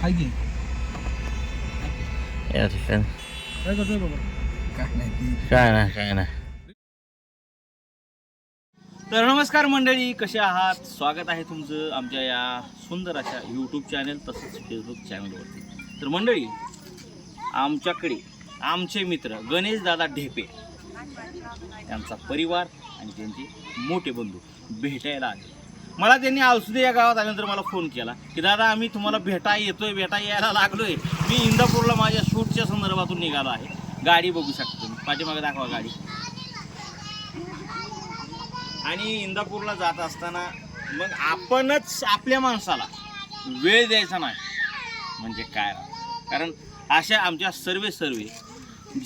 हाय की या ठिकाणी. काय करतोय बाबा? काय नाही काय नाही काय नाही. तर नमस्कार मंडळी कसे आहात? स्वागत आहे तुमचं आमच्या या सुंदर अशा यूट्यूब चॅनल तसंच फेसबुक चॅनलवरती तर मंडळी आमच्याकडे आमचे मित्र गणेश दादा ढेपे त्यांचा परिवार आणि त्यांचे मोठे बंधू भेटायला आले. मला त्यांनी औषधे या गावात आल्यानंतर मला फोन केला की दादा आम्ही तुम्हाला भेटा येतोय भेटा यायला लागलोय. मी इंदापूरला माझ्या शूटच्या संदर्भातून निघालो आहे. गाडी बघू शकतो तुम्ही. पाठीमागे दाखवा गाडी. आणि इंदापूरला जात असताना मग आपणच आपल्या माणसाला वेळ द्यायचा नाही. म्हणजे काय? कारण अशा आमच्या सर्वे सर्वे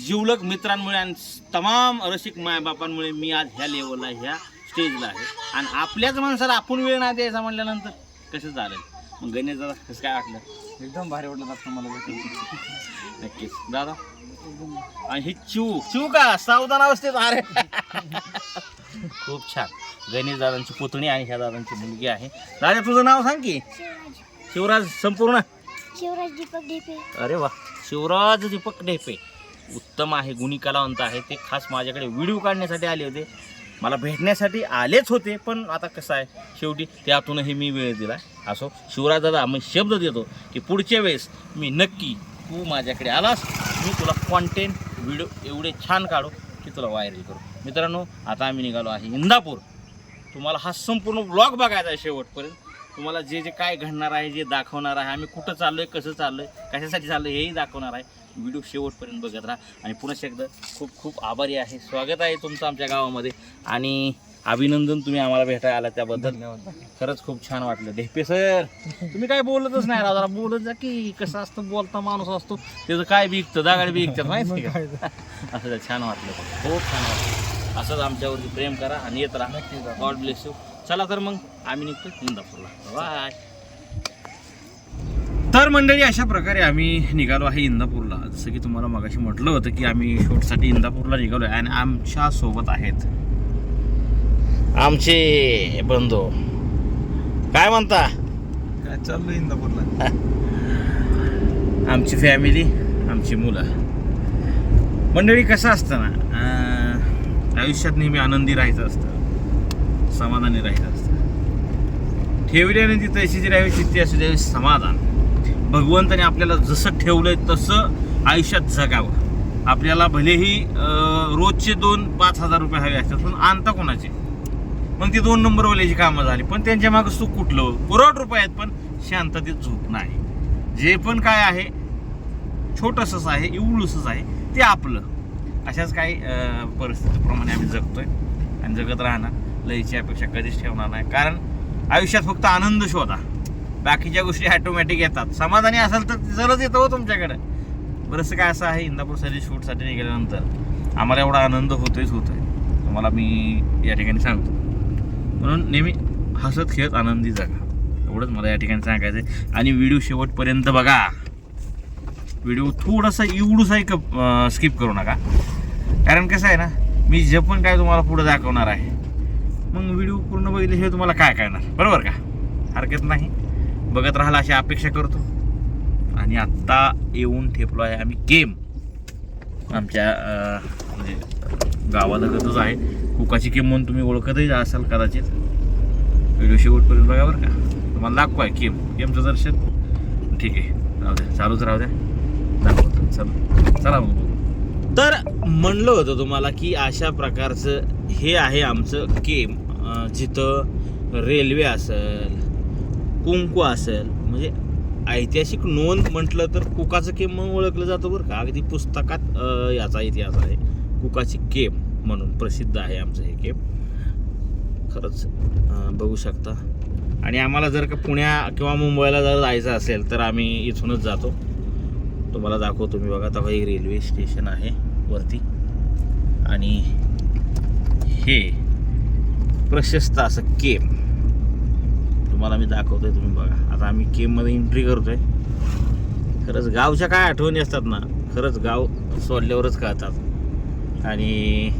जिवलक मित्रांमुळे आणि तमाम रसिक मायबापांमुळे मी आज ह्या लेवलला ह्या स्टेजला आहे. आणि आपल्याच माणसाला आपण वेळ नाही द्यायचा म्हटल्यानंतर कसं चालेल? मग गणेश दादा कसं काय वाटलं? एकदम भारी वाटलं दादा मला. भेटून. नक्कीच. दादा? आणि ही चिव चिव का? सावधान अवस्थेत. अरे. खूप छान. गणेश दादांची पुतणी आणि ह्या दादांची मुलगी आहे. दादा तुझं नाव सांग की. शिवराज संपूर्ण? शिवराज दीपक ढेपे. अरे वा. शिवराज दीपक ढेपे. उत्तम आहे गुणी कलावंत आहे. ते खास माझ्याकडे व्हिडिओ काढण्यासाठी आले होते. मला भेटण्यासाठी आलेच होते पण आता कसं आहे शेवटी त्यातूनही मी वेळ दिला. असो शिवराजाला आम्ही शब्द देतो की पुढच्या वेळेस मी नक्की तू माझ्याकडे आलास मी तुला कॉन्टेंट व्हिडिओ एवढे छान काढू की तुला व्हायरल करू. मित्रांनो आता आम्ही निघालो आहे इंदापूर. तुम्हाला हा संपूर्ण ब्लॉग बघायचा आहे शेवटपर्यंत. तुम्हाला जे जे काय घडणार आहे जे दाखवणार आहे आम्ही कुठं चाललो आहे कसं चाललोय कशासाठी चाललोय हेही दाखवणार आहे. व्हिडिओ शेवटपर्यंत बघत राहा. आणि पुन्हा एकदा खूप खूप आभारी आहे. स्वागत आहे तुमचं आमच्या गावामध्ये. आणि अभिनंदन तुम्ही आम्हाला भेटायला आला त्याबद्दल. खरंच खूप छान वाटलं. ढेपे सर तुम्ही काय बोलतच नाही राव. जरा बोलत जा की कसं असतं बोलता माणूस असतो. त्याचं काय बिकतं दागाड बिकतात माहिती का. असं छान वाटलं. खूप छान वाटलं. असंच आमच्यावरती प्रेम करा आणि येत राहा. गॉड ब्लेस यू चला तर मग आम्ही निघतो. इंदापूरला. बाय तर मंडळी अशा प्रकारे आम्ही निघालो आहे इंदापूरला. जसं की तुम्हाला मगाशी म्हटलं होतं की आम्ही शूटसाठी इंदापूरला निघालो आहे आणि आमच्यासोबत आहेत आमचे बंधू. काय म्हणता? काय चाललंय इंदापूरला? आमची फॅमिली आमची मुलं. मंडळी कसं असतं ना आयुष्यात नेहमी आनंदी राहायचं असतं. समाधानी राहायचं असतं. ठेवल्याने ती तशीची राहावी चित्ती असू द्यावी समाधान. भगवंताने आपल्याला जसं ठेवलंय तसं आयुष्यात जगावं. आपल्याला भलेही रोजचे दोन पाच हजार रुपये हवे असतात पण आणता कोणाचे? मग ती दोन नंबरवाल्याची कामं झाली पण त्यांच्या मागं सुख कुठलं? करोड रुपये आहेत पण शांततेत झोप नाही. जे पण काय आहे छोटंसंच आहे इवळूसच आहे ते आपलं. अशाच काही परिस्थितीप्रमाणे आम्ही जगतोय आणि जगत राहणार लईची अपेक्षा कधीच ठेवणार नाही. कारण आयुष्यात फक्त आनंद शोधा. बाकीच्या गोष्टी ऑटोमॅटिक येतात. समाधानी असाल तर जरच येतं हो तुमच्याकडे. बरंचसं काय असं आहे इंदापूर इंदापूरसाठी शूटसाठी निघाल्यानंतर आम्हाला एवढा आनंद होतोयच होतोय. तुम्हाला मी या ठिकाणी सांगतो. म्हणून नेहमी हसत खेळत आनंदी जगा. एवढंच मला या ठिकाणी सांगायचं आहे आणि व्हिडिओ शेवटपर्यंत बघा. व्हिडिओ थोडासा एवढूसा स्किप करू नका. कारण कसं आहे ना मी जे पण काय तुम्हाला पुढं दाखवणार आहे मग व्हिडिओ पूर्ण बघितल्याशिवाय तुम्हाला काय कळणार? बरोबर का? हरकत नाही. बघत राहाल अशी अपेक्षा करतो. आणि आत्ता येऊन ठेपलो आहे आम्ही गेम. आमच्या म्हणजे गावालगतच आहे. कुकाची केम म्हणून तुम्ही ओळखतही असाल कदाचित. व्हिडिओ शेवटपर्यंत बघा बरं का. तुम्हाला दाखवाय केम गेमचं दर्शन. ठीक आहे. राहू द्या. चालूच राहू द्या. दाखवतो. चला. चला मग बघू. तर म्हणलं होतं तुम्हाला की अशा प्रकारचं हे आहे आमचं गेम. जिथं रेल्वे असेल कुंकू असेल म्हणजे ऐतिहासिक नोंद म्हटलं तर कुकाचं केम म्हणून ओळखलं जातं बरं का. अगदी पुस्तकात याचा इतिहास आहे. कुकाची केम म्हणून प्रसिद्ध आहे आमचं हे केम खरंच बघू शकता. आणि आम्हाला जर का पुण्या किंवा मुंबईला जर जायचं असेल तर आम्ही इथूनच जातो. तुम्हाला दाखवतो मी बघा आता एक रेल्वे स्टेशन आहे वरती. आणि हे प्रशस्त असं केम तुम्हाला मी दाखवतोय तुम्ही बघा. आता आम्ही केममध्ये एंट्री करतोय. खरंच गावच्या काय आठवणी असतात ना खरंच गाव सोडल्यावरच कळतात. आणि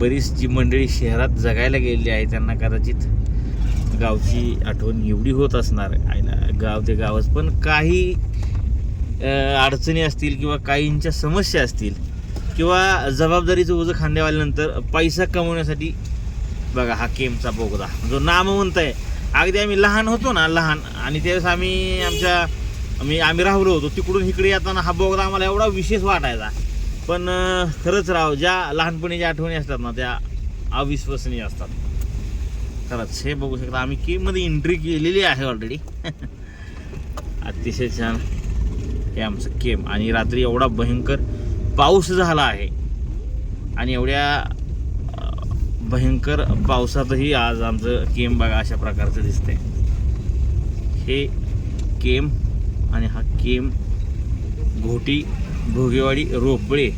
बरीच जी मंडळी शहरात जगायला गेलेली आहे त्यांना कदाचित गावची आठवण एवढी होत असणार आहे ना गाव ते गावच. पण काही अडचणी असतील किंवा काहींच्या समस्या असतील किंवा जबाबदारीचं ओझं खांद्यावाल्यानंतर पैसा कमवण्यासाठी बघा हा केमचा बोगदा जो नामवंत आहे. अगदी आम्ही लहान होतो ना लहान. आणि त्यावेळेस आम्ही आमच्या आम्ही आम्ही राहुलो होतो. तिकडून इकडे येताना हा बोगदा आम्हाला एवढा विशेष वाटायचा. पण खरंच राव ज्या लहानपणी ज्या आठवणी असतात ना त्या अविश्वसनीय असतात. खरंच हे बघू शकता आम्ही केममध्ये एंट्री केलेली आहे ऑलरेडी अतिशय छान. हे आमचं केम आणि रात्री एवढा भयंकर पाऊस झाला आहे. आणि एवढ्या भयंकर पावसातही आज आमचं केम बघा अशा प्रकारचं दिसतंय. हे केम आणि हा केम घोटी भोगेवाडी रोपळे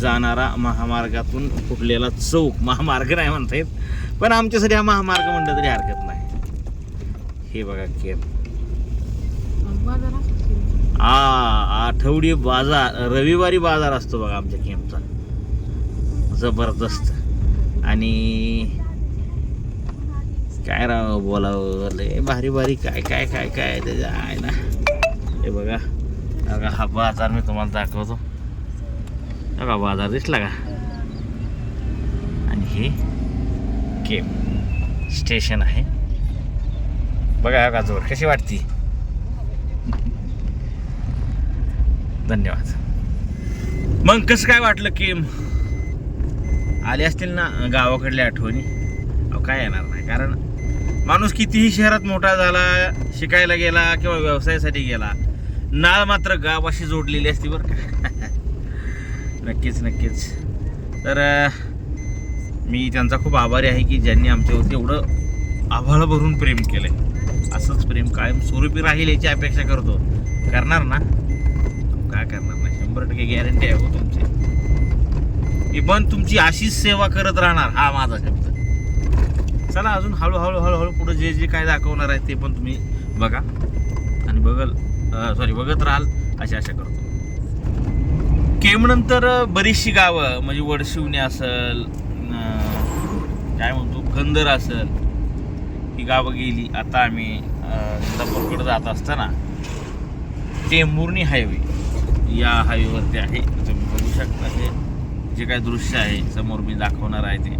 जाणारा महामार्गातून फुटलेला चौक. महामार्ग नाही म्हणता येत पण आमच्यासाठी हा महामार्ग म्हणलं तरी हरकत नाही. हे बघा केम. आ आठवडी बाजार रविवारी बाजार असतो बघा आमच्या केमचा. जबरदस्त. आणि काय राव बोलावं? लय भारी भारी काय काय काय काय त्याच्या आहे ना. हे बघा. बघा हा बाजार मी तुम्हाला दाखवतो. बघा बाजार दिसला का? आणि हे केम स्टेशन आहे. बघा बघा जोर कशी वाटती. धन्यवाद. मग कसं काय वाटलं केम? आले असतील ना गावाकडल्या आठवणी? अहो काय येणार नाही. कारण माणूस कितीही शहरात मोठा झाला शिकायला गेला किंवा व्यवसायासाठी गेला नाळ मात्र गावाशी जोडलेली असते बरं का. नक्कीच नक्कीच. तर मी त्यांचा खूप आभारी आहे की ज्यांनी आमच्यावरती एवढं आभाळ भरून प्रेम केलं आहे असंच प्रेम कायम स्वरूपी राहील याची अपेक्षा करतो. करणार ना? काय करणार नाही? शंभर टक्के गॅरंटी आहे हो तुमची. मी पण तुमची अशीच सेवा करत राहणार हा माझा शब्द. चला अजून हळूहळू हळूहळू पुढे जे जे काय दाखवणार आहे ते पण तुम्ही बघा. आणि बघल सॉरी बघत राहाल अशी आशा करतो. केमनंतर बरीचशी गावं म्हणजे वडशिवणी असल काय म्हणतो गंधर असल ही गावं गेली. आता आम्ही इंदापूरकडे जात असताना टेंभुर्णी हायवे या हायवेवरती आहे. तुम्ही बघू शकता हे. जे काय दृश्य आहे समोर मी दाखवणार आहे ते.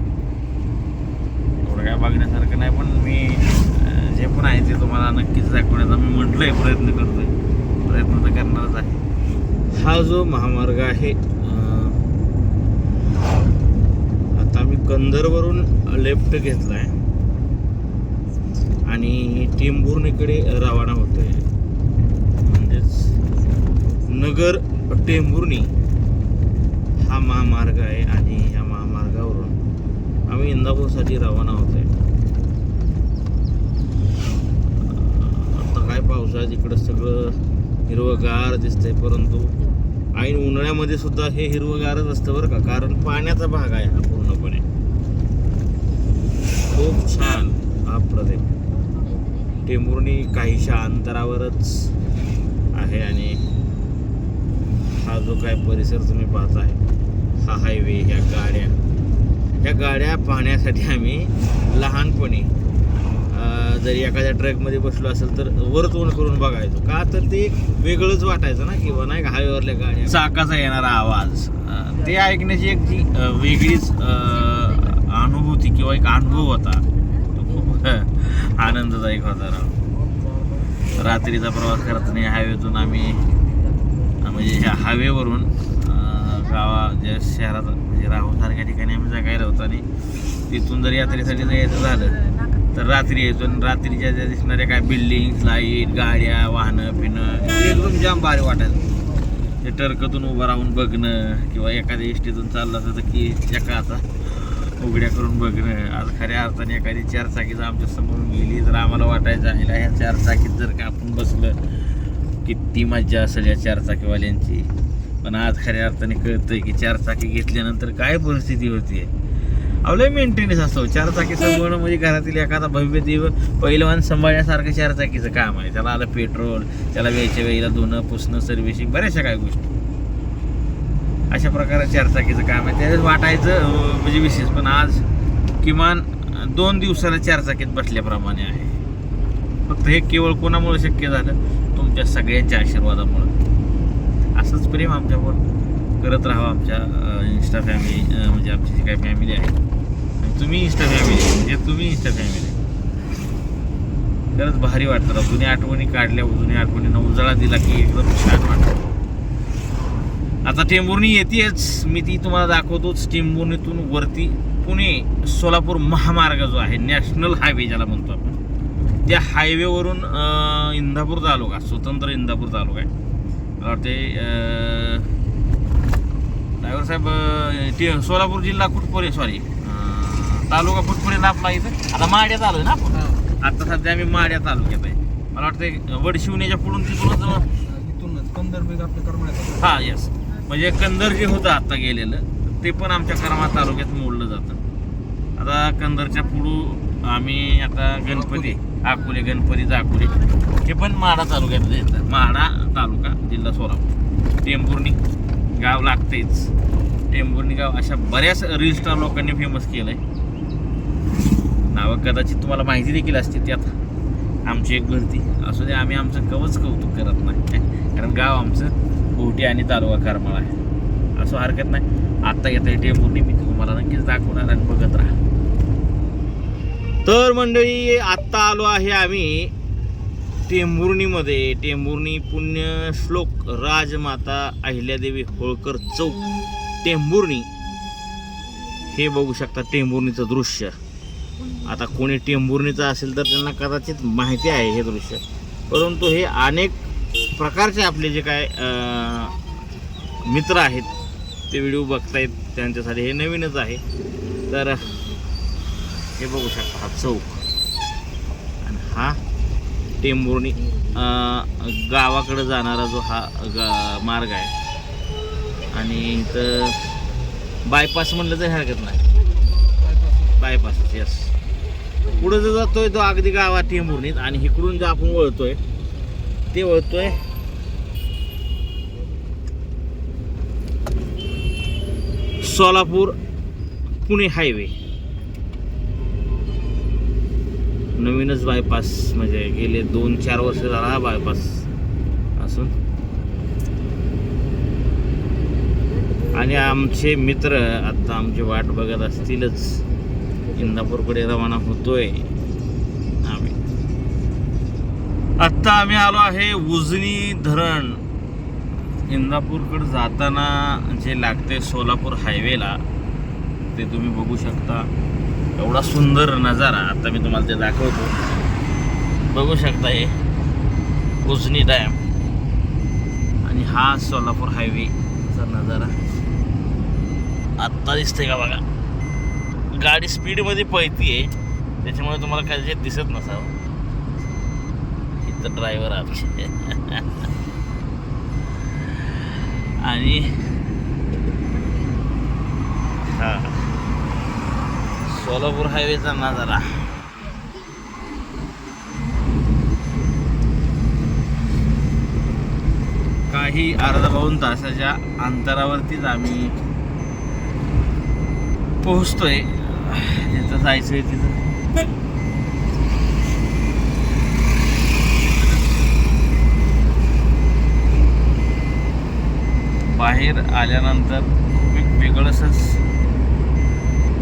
एवढं काय बघण्यासारखं नाही पण मी जे पण आहे ते तुम्हाला नक्कीच दाखवण्याचा मी म्हटलंय प्रयत्न करतोय. प्रयत्न तर करणारच आहे. हा जो महामार्ग आहे आता मी कंदरवरून लेफ्ट घेतलाय. आणि टेंभुर्णीकडे रवाना होतोय. म्हणजेच नगर टेंभुर्णी. हा महामार्ग आहे आणि ह्या महामार्गावरून आम्ही इंदापूरसाठी रवाना होतोय. आता काय पावसाळ्यात इकडं सगळं हिरवंगार दिसतंय परंतु ऐन उन्हाळ्यामध्ये सुद्धा हे हिरवंगारच असतं बरं का कारण पाण्याचा भाग आहे हा पूर्णपणे. खूप छान हा प्रदेश. टेंबुर्णी काहीशा अंतरावरच आहे आणि जो काय परिसर तुम्ही पाहत आहे हा हायवे ह्या गाड्या. ह्या गाड्या पाहण्यासाठी आम्ही लहानपणी जरी एखाद्या ट्रकमध्ये बसलो असेल तर वर तोंड करून बघायचो. का तर ते एक वेगळंच वाटायचं ना किंवा नाही का हायवेवरल्या गाड्या. चाकाचा येणारा आवाज. ते ऐकण्याची एक जी वेगळीच अनुभूती किंवा एक अनुभव होता. तो खूप आनंददायक होता रात्रीचा प्रवास करताना हायवेतून आम्ही म्हणजे ह्या हायवेवरून गावा ज्या शहरात म्हणजे राहूसारख्या ठिकाणी आम्ही जगायला होतो आणि तिथून जर यात्रेसाठी जर यायचं झालं तर रात्री येतो आणि रात्रीच्या ज्या दिसणाऱ्या काय बिल्डिंग लाइट गाड्या वाहनं पिणं एकदम जाम भारी वाटायचं. ते टर्कतून उभं राहून बघणं किंवा एखाद्या एसटीतून चाललं असं तर की एकाचा उघड्या करून बघणं. आज खऱ्या अर्थाने एखादी चारचाकी जर आमच्या समोरून गेली तर आम्हाला वाटायचं आहे ह्या चारचाकीत जर का आपण बसलं किती मज्जा असेल या चारचाकीवाल्यांची. पण आज खऱ्या अर्थाने कळतंय की चारचाकी घेतल्यानंतर काय परिस्थिती होती. अवलय मेंटेनन्स असतो चारचाकीचं चाकी सांभाळणं म्हणजे घरातील एखादा भव्य देव पहिलवान सांभाळण्यासारखं चारचाकीचं काम आहे. त्याला आलं पेट्रोल त्याला वेळच्या वेळेला धुणं पुसणं सर्व्हिसिंग बऱ्याचशा काय गोष्टी. अशा प्रकारे चारचाकीचं काम आहे. त्यावेळेस वाटायचं म्हणजे विशेष पण आज किमान दोन दिवसाला चारचाकीत बसल्याप्रमाणे आहे. फक्त हे केवळ कोणामुळे शक्य झालं? तुमच्या सगळ्यांच्या आशीर्वादामुळं. असंच प्रेम आमच्यावर करत राहा आमच्या इन्स्टा फॅमिली म्हणजे आमची जी काही फॅमिली आहे. आणि तुम्ही इन्स्टा फॅमिली म्हणजे तुम्ही इन्स्टा फॅमिली खरंच भारी वाटतं राव. जुन्या आठवणी काढल्या जुन्या आठवणींना उजाळा दिला की एकदम छान वाटतं. आता टेंबुर्णी येतेच. मी ती तुम्हाला दाखवतोच. टेंबुर्णीतून वरती पुणे सोलापूर महामार्ग जो आहे नॅशनल हायवे ज्याला म्हणतो आपण. त्या हायवेवरून इंदापूर तालुका स्वतंत्र इंदापूर तालुका आहे. मला वाटते ड्रायव्हर साहेब ते सोलापूर जिल्हा कुठपर्यंत सॉरी तालुका कुठपर्यंत आपला इथं? आता माड्यात आलोय ना आपण? आता सध्या आम्ही माड्या तालुक्यात आहे. मला वाटतं वडशिवण्याच्या पुढून आपल्या करमाळ्यात हा येस म्हणजे कंदर जे होतं आता गेलेलं ते पण आमच्या करमाळ तालुक्यात मोडलं जातं. आता कंदरच्या पुढं आम्ही आता गणपती अकोले गणपतीचा अकोले हे पण माडा तालुक्यात येतं माडा तालुका जिल्हा सोलापूर. टेंभुर्णी गाव लागतेच टेंभुर्णी गाव अशा बऱ्याच रिलस्टार लोकांनी फेमस केलं आहे नावं कदाचित तुम्हाला माहिती देखील असते त्यात. आमची एक भरती. असू दे आम्ही आमचं कवच कौतुक करत नाही. कारण गाव आमचं बोटी आणि तालुका करमाळा आहे. असं हरकत नाही. आत्ता येतं आहे पूर्णी मी तुम्हाला नक्कीच दाखवणार आणि बघत राहा. तर मंडळी आत्ता आलो आहे आम्ही टेंभुर्णीमध्ये. टेंभुर्णी पुण्य श्लोक राजमाता अहिल्यादेवी होळकर चौक टेंभुर्णी. हे बघू शकता टेंभुर्णीचं दृश्य. आता कोणी टेंभुर्णीचं असेल तर त्यांना कदाचित माहिती आहे हे दृश्य. परंतु हे अनेक प्रकारचे आपले जे काय मित्र आहेत ते व्हिडिओ बघतायत त्यांच्यासाठी हे नवीनच आहे. तर हे बघू शकता हा चौक. आणि हा टेंबुर्णी गावाकडं जाणारा जो हा गा मार्ग आहे. आणि इथं बायपास म्हणलं तर हरकत नाही. बायपास यस पुढं जो जातोय तो अगदी गावात टेंबुर्णीत आणि इकडून जो आपण वळतोय ते वळतोय सोलापूर पुणे हायवे. नवीनच बायपास म्हणजे गेले दोन चार वर्ष झाला हा बायपास असून. आणि आमचे मित्र आता आमची वाट बघत असतीलच इंदापूरकडे रवाना होतोय. आम्ही. आत्ता आम्ही आलो आहे उजनी धरण. इंदापूरकडे जाताना जे लागते सोलापूर हायवेला ते तुम्ही बघू शकता. एवढा सुंदर नजारा आता मी तुम्हाला ते दाखवतो. बघू शकता हे उजनी डॅम आणि हा सोलापूर हायवेचा नजारा. आत्ता दिसते का बघा. गाडी स्पीडमध्ये पळती आहे त्याच्यामुळे तुम्हाला कदाचित दिसत नसावं. इथं ड्रायव्हर आमचे. आणि हां. सोलापूर हायवेचा नजारा. काही अर्धा पाऊन तासाच्या अंतरावरतीच आम्ही पोहोचतोय. जिथं जायचंय तिथं. बाहेर आल्यानंतर एक वेगळंच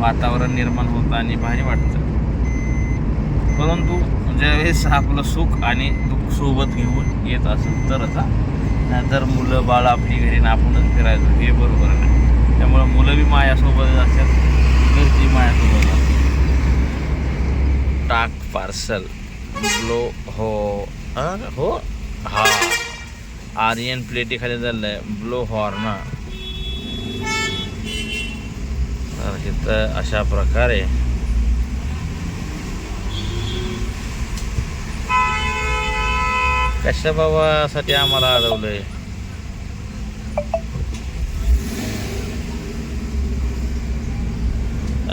वातावरण निर्माण होतं आणि भारी वाटतं. परंतु ज्यावेळेस आपलं सुख आणि दुःख सोबत घेऊन येत असेल तरच नाहीतर मुलं बाळ आपली घरी ना आपणच फिरायचं. हे बरोबर नाही त्यामुळं मुलं बी माझ्यासोबतच असतात. घरची मायासोबत असतात. टाक पार्सल. ब्लो हो. हा हो? हा. आर्यन प्लेटीखाली चाललं आहे ब्लो हॉर्न. तर इथं अशा प्रकारे. कशा बाबासाठी आम्हाला अडवलंय?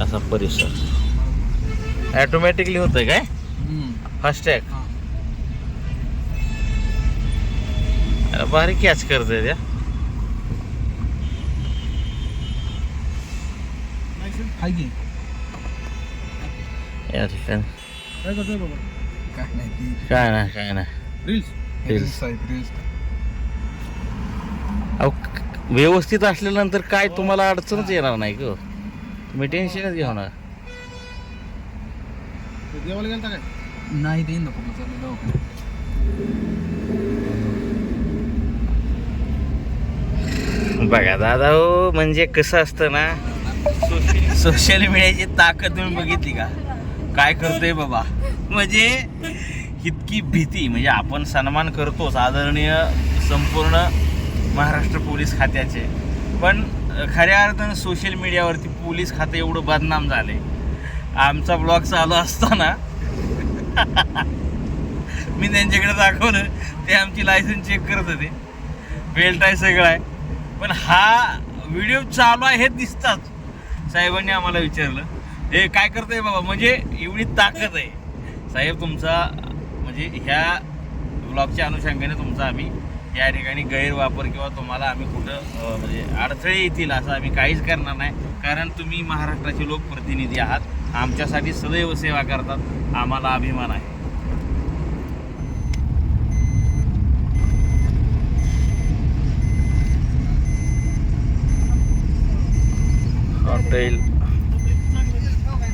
असा परिसर. ॲटोमॅटिकली होतंय काय? फास्टॅग भारी कॅच करतोय त्या. हाय की? या ठिकाणी. काय करतोय बाबा? काय नाही ती काय नाही काय नाही. रील्स. Reels. रील्स. आहेत रील्स. अहो क- व्यवस्थित असल्यानंतर काय तुम्हाला अडचणच येणार नाही ग. तुम्ही टेन्शनच घेऊ नका. देवाला गेलता काय? नाही ते इंदापूरला चालू दवाखान्यात. बघा दादा हो म्हणजे कसं असतं ना सोशल सोशल मीडियाची ताकद तुम्ही बघितली का? काय करतोय बाबा? म्हणजे इतकी भीती म्हणजे आपण सन्मान करतोच आदरणीय संपूर्ण महाराष्ट्र पोलीस खात्याचे. पण खऱ्या अर्थानं सोशल मीडियावरती पोलीस खातं एवढं बदनाम झाले. आमचा ब्लॉग चालू असताना मी त्यांच्याकडे दाखवलं ते आमची लायसन्स चेक करत होते. बेल्ट आहे सगळं आहे. पण हा व्हिडिओ चालू आहे हे दिसतात. साहेबांनी आम्हाला विचारलं हे काय करतंय बाबा? म्हणजे एवढी ताकद आहे. साहेब तुमचा म्हणजे ह्या ब्लॉगच्या अनुषंगाने तुमचा आम्ही या ठिकाणी गैरवापर किंवा तुम्हाला आम्ही कुठं म्हणजे अडथळे येतील असं आम्ही काहीच करणार नाही. कारण तुम्ही महाराष्ट्राचे लोकप्रतिनिधी आहात. आमच्यासाठी सदैव सेवा करतात. आम्हाला अभिमान आहे. हॉटेल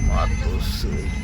मातोश्री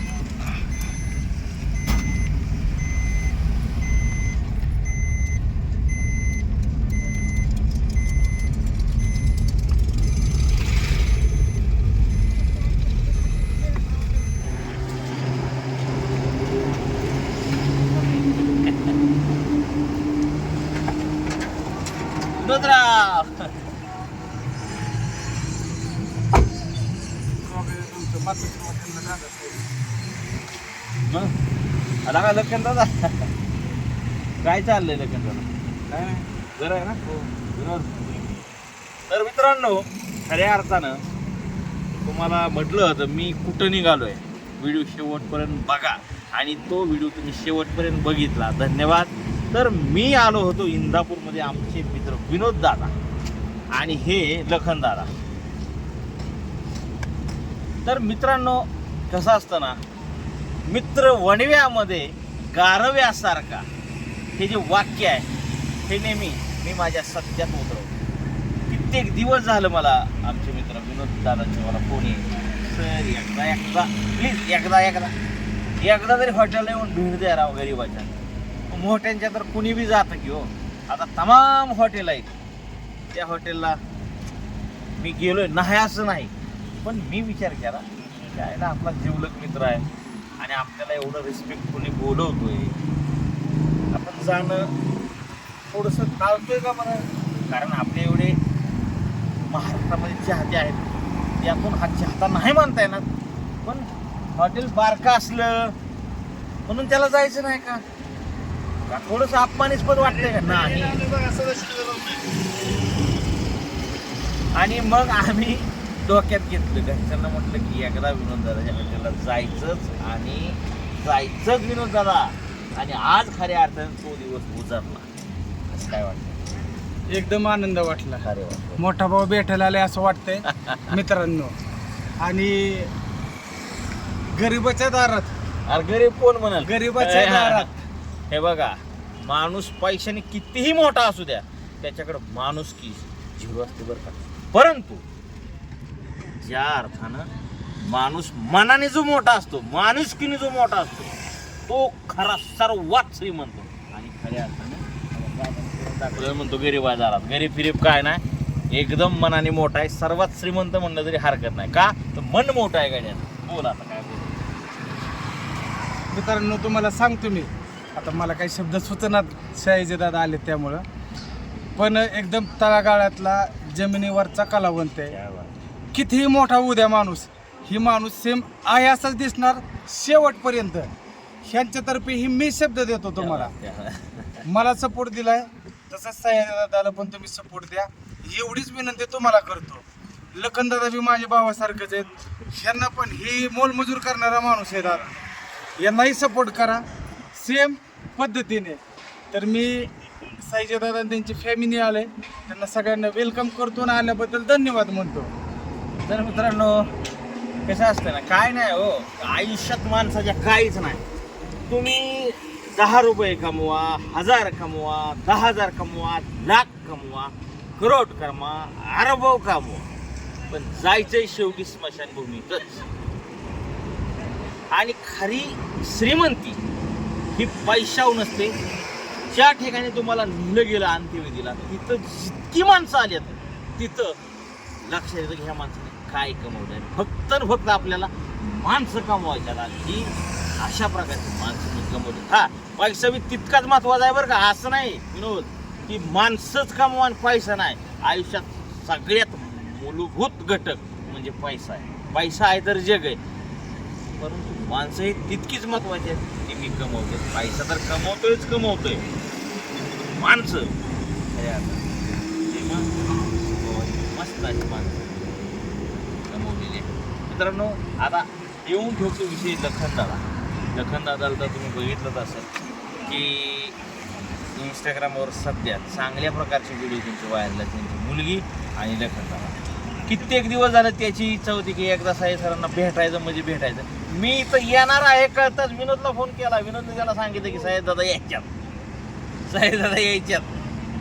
लक्षण दादा काय चाललंय लक्षण दादा काय नाही. बरं आहे ना? बरोबर तर मित्रांनो खऱ्या अर्थानं तुम्हाला म्हटलं होतं मी कुठं निघालोय? व्हिडिओ शेवटपर्यंत बघा. आणि तो व्हिडिओ तुम्ही शेवटपर्यंत बघितला. धन्यवाद. तर मी आलो होतो इंदापूरमध्ये आमचे मित्र विनोद दादा आणि हे लखन दादा. तर मित्रांनो कसं असतं ना मित्र वणव्यामध्ये गारव्यासारखा. हे जे वाक्य आहे हे नेहमी मी माझ्या सत्यात उतरवतो. कित्येक दिवस झालं मला आमचे मित्र विनोद दादाचे मला फोन येईल सर एकदा एकदा प्लीज एकदा एकदा. एकदा तरी हॉटेलला येऊन भेट द्या राव गरीबाच्या. मोठ्यांच्या तर कुणी बी जातं की हो. आता तमाम हॉटेल आहेत. त्या हॉटेलला मी गेलोय नाही असं नाही. पण मी विचार केला काय ना आपला जिवलग मित्र आहे. आणि आपल्याला एवढं रिस्पेक्टफुली बोलवतोय. आपण जाणं थोडंसं टाळतोय का बरं? कारण आपले एवढे महाराष्ट्रामध्ये चाहते आहेत. यातून हा चाहता नाही मानता येणार पण हॉटेल बारका असलं म्हणून त्याला जायचं नाही का? थोडस अपमानिस्पद वाटतंय का? नाही. आणि मग आम्ही डोक्यात घेतलं. घरच्यांना म्हटलं की एकदा विनोद दादाच्या हॉटेलला जायचंच आणि जायचंच विनोद दादा. आणि आज खऱ्या अर्थाने तो दिवस उजाडला असं काय वाटतं एकदम आनंद वाटला. खरे वाटतं मोठा भाऊ भेटायला आले असं वाटतंय मित्रांनो. आणि गरीबाच्या दारात. अरे गरीब कोण म्हणाल? गरीबाच्या दारात. हे बघा माणूस पैशाने कितीही मोठा असू द्या त्याच्याकडे माणूस की झिरो असते बरं का. परंतु ज्या अर्थानं माणूस मनाने जो मोठा असतो माणुसकीने जो मोठा असतो तो खरा सर्वात श्रीमंत आणि खऱ्या अर्थानं म्हणतो गरीब दारात गरीब फिरीब काय नाही. एकदम मनाने मोठा आहे. सर्वात श्रीमंत म्हणलं तरी हरकत नाही. का? तर मन मोठं आहे गाड्यात बोल आता काय बोल. मित्रांनो तुम्हाला सांगतो मी. आता मला काही शब्द सुचनात शाहीचे दादा आले त्यामुळं. पण एकदम तळागाळातला जमिनीवरचा कलावंत आहे. कितीही मोठा उद्या माणूस ही माणूस सेम आहे असंच दिसणार शेवटपर्यंत. ह्यांच्यातर्फे ही मी शब्द देतो तुम्हाला. मला सपोर्ट दिलाय. तसंच सह्यादादाला पण तुम्ही सपोर्ट द्या. एवढीच विनंती तुम्हाला करतो. लखन दादा बी माझ्या भावासारखंच आहेत. ह्यांना पण ही मोलमजूर करणारा माणूस आहे दादा. यांनाही सपोर्ट करा. सेम पद्धतीने. तर मी साईजे दादा त्यांची फॅमिली आले. त्यांना सगळ्यांना वेलकम करतो आणि आल्याबद्दल धन्यवाद म्हणतो. तर मित्रांनो कसं असतं ना काय नाही हो. आयुष्यात माणसाच्या काहीच नाही. तुम्ही दहा रुपये कमवा हजार कमवा दहा हजार कमवा लाख कमवा करोड कमवा अरबो कमवा. पण जायचंय शेवटी स्मशानभूमीतच. आणि खरी श्रीमंती ही पैशाहून नसते. ज्या ठिकाणी तुम्हाला नेलं गेलं अंत्यविधीला तिथं जितकी माणसं आली तिथं लक्षात येतं की ह्या माणसाने काय कमवलं फक्त फक्त आपल्याला माणसं कमवायच्या ही अशा प्रकारची माणसं मी कमवली हा पैसा बी तितकाच महत्त्वाचा आहे बरं का. असं नाही. विनोद की माणसंच कमवा आणि पैसा नाही. आयुष्यात सगळ्यात मूलभूत घटक म्हणजे पैसा आहे. पैसा आहे तर जग आहे. परंतु माणसं ही तितकीच महत्वाची आहेत की मी कमवते पैसा तर कमवतोयच कमवतोय. माणसं. हो, मस्त आहे माणसं. मित्रांनो आता येऊन ठेवतो विषय लखनदादा. लखनदादाला तर तुम्ही बघितलंच असेल की इंस्टाग्रामवर सध्या चांगल्या प्रकारचे व्हिडिओ त्यांचे व्हायरल त्यांची मुलगी आणि लखनदादा. कित्येक दिवस झालं त्याची इच्छा होती की एकदा साई सरांना भेटायचं म्हणजे भेटायचं. मी इथं येणार आहे कळताच विनोदला फोन केला. विनोदने त्याला सांगितलं की साहेब दादा यायच्यात. साहेब दादा यायच्यात.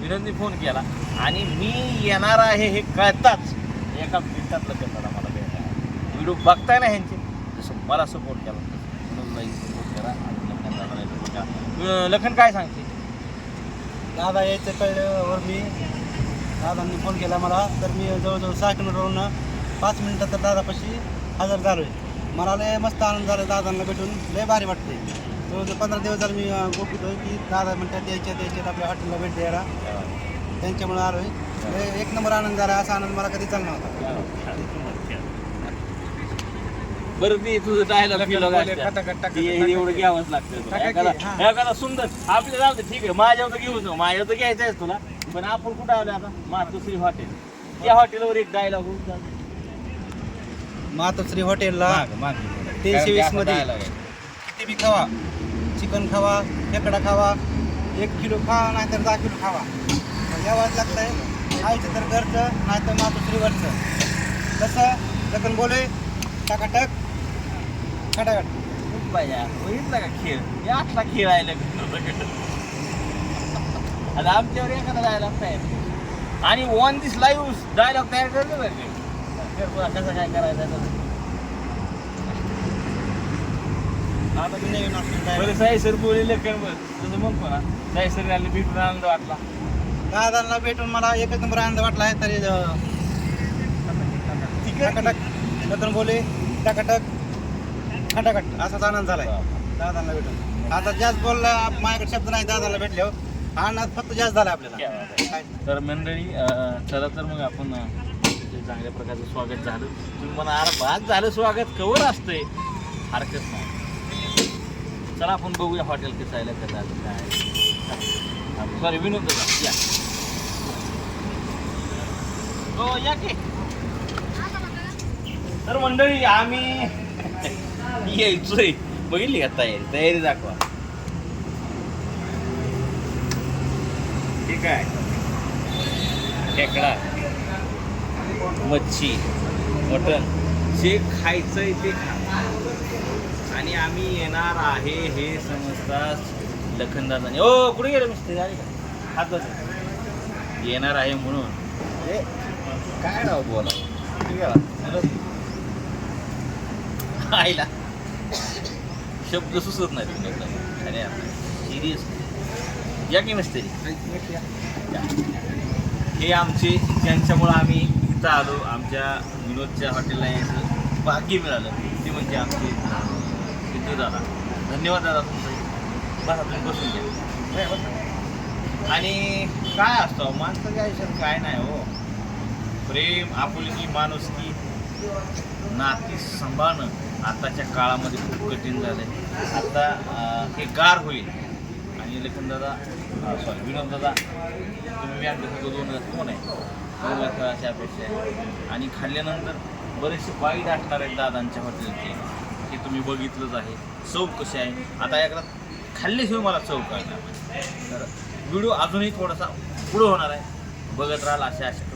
विनोदने फोन केला. आणि मी येणार आहे हे कळताच. एका मिनिटात लखनदादा व्हिडिओ बघताय ना ह्यांचे? जसं मला सपोर्ट केला विनोदलाही सपोर्ट करा. आणि लखन काय सांगते? दादा यायचं कळल्यावर मी दादांनी फोन केला मला. तर मी जवळजवळ सहा किलोमीटरवरून पाच मिनिटात तर दादापाशी हजर झालो आहे मला लय मस्त आनंद झाला दादांना भेटून. लय भारी वाटते जवळजवळ पंधरा दिवस झाले मी गोपितो की दादा म्हणतात यायच्यात यायच्यात आपल्या हॉटेलला भेट द्यायला. त्यांच्यामुळे आलो आहे एक नंबर आनंद झाला. असा आनंद मला कधी चालला होता बरं ते तुझं डायलॉग लखन केलं बोले, खटाखट, टाका, ते टाका. एवढं घ्यावंच लागतं एखादा. एखादा सुंदर. आपल्याला जाऊ दे ठीक आहे. माझ्यावर तर घेऊन जाऊ. माझ्यावर तर घ्यायचं आहे तुला. पण आपण कुठं आलो आता? मातोश्री हॉटेल त्या हॉटेलवर एक डायलॉग होऊन जातो. मातोश्री हॉटेलला. तीनशे वीसमध्ये. किती बी खावा. चिकन खावा खेकडा खावा एक किलो खावा नाहीतर दहा किलो खावा. यावंच लागतंय. खायचं तर घरचं नाहीतर मातोश्रीवरचं. कसं? लखन बोले टाकाटक खटाखट. खूप पाहिजे बघितला का खेळ? हे आठला खेळ आहे आता आमच्यावर एखादा डायलॉग तयार आणि ऑन दिस लाईव्ह डायलॉग तयार करतो बरं कसं काय करायचं. आता. मी नवीन बरं साई सर बोलले कर बरं? तसं मग साई सर आले भेटून आनंद वाटला. दादांना भेटून मला एकच नंबर आनंद वाटला आहे तरी टाकाटक. लखन बोले टाकाटक. खटाखट असाच आनंद झालाय. दादांना भेटून. आता जास्त बोलला माझ्याकडे शब्द नाही दादाला भेटले हो. आनंद फक्त जास्त झाला आपल्याला? तर मंडळी चला तर मग आपण चांगल्या प्रकारचं स्वागत झालं. तुम्ही म्हणा अरे झालं स्वागत. कवर असतंय. हरकत नाही. चला आपण बघूया हॉटेल कसं आहे कसं आलं काय? सॉरी विनोद या. हो या की. तर मंडळी आम्ही यायचोय. बघितली का तयारी? तयारी दाखवा. ठीक आहे. खेकडा मच्छी मटण जे खायचंय ते खा. आणि आम्ही येणार आहे हे समजताच लखनदादाने. ओ कुठे गेलं मिस्त्री? आले का? हातच येणार आहे म्हणून. काय राव बोला कुठे आईला. शब्द सुचत नाही तुमच्याकडे अरे सिरियस या की नसते हे आमचे ज्यांच्यामुळं आम्ही इथं आलो आमच्या विनोदच्या हॉटेलला यायचं भाग्य मिळालं. ते म्हणजे आमचे सिद्धू दादा. धन्यवाद दादा तुमचं. बसा तुम्ही बसून घ्या. आणि काय असतं माणसं काय काय नाही हो. प्रेम आपुलकी माणुसकी. नाती सांभाळणं आताच्या काळामध्ये खूप कठीण झालं आहे आता हे गार होईल. आणि लखनदादा सॉरी विनोद दादा तुम्ही व्यायाम करतो दोन हजार कोण आहे? दोन लाख अशी अपेक्षा आहे. आणि खाल्ल्यानंतर बरेचसे वाईट असणार आहेत दादांच्या हॉटेलचे हे तुम्ही बघितलंच आहे. चव कशी आहे? आता एकदा खाल्ल्याशिवाय मला चव कळणार तर व्हिडिओ अजूनही थोडासा पुढं होणार आहे. बघत राहाल अशा अशा